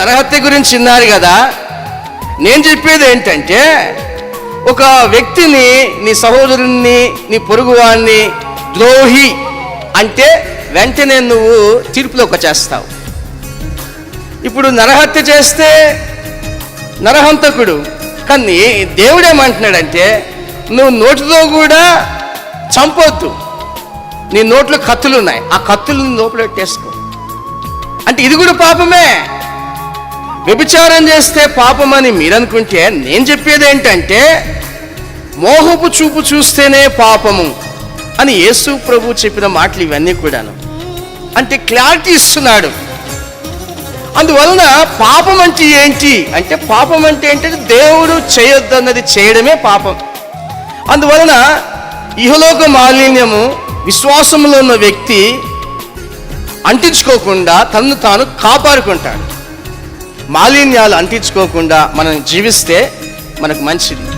నరహత్య గురించి విన్నారు కదా. నేను చెప్పేది ఏంటంటే ఒక వ్యక్తిని నీ సహోదరుణ్ణి నీ పొరుగువాణ్ణి ద్రోహి అంటే వెంటనే నువ్వు తీర్పులోకి వచ్చేస్తావు. ఇప్పుడు నరహత్య చేస్తే నరహంతకుడు కానీ దేవుడేమంటున్నాడంటే నువ్వు నోటితో కూడా చంపొద్దు. నీ నోట్లో కత్తులు ఉన్నాయి. ఆ కత్తులను లోపల పెట్టేసుకో. అంటే ఇది కూడా పాపమే. వ్యభిచారం చేస్తే పాపమని మీరనుకుంటే నేను చెప్పేది ఏంటంటే మోహపు చూపు చూస్తేనే పాపము అని యేసు ప్రభు చెప్పిన మాటలు ఇవన్నీ కూడాను. అంటే క్లారిటీ ఇస్తున్నాడు. అందువలన పాపం అంటే ఏంటి? అంటే పాపం అంటే ఏంటంటే దేవుడు చేయొద్దన్నది చేయడమే పాపం. అందువలన ఇహలోక మాలిన్యము విశ్వాసంలో ఉన్న వ్యక్తి అంటించుకోకుండా తనను తాను కాపాడుకుంటాడు. మాలిన్యాలు అంటించుకోకుండా మనం జీవిస్తే మనకు మంచిది.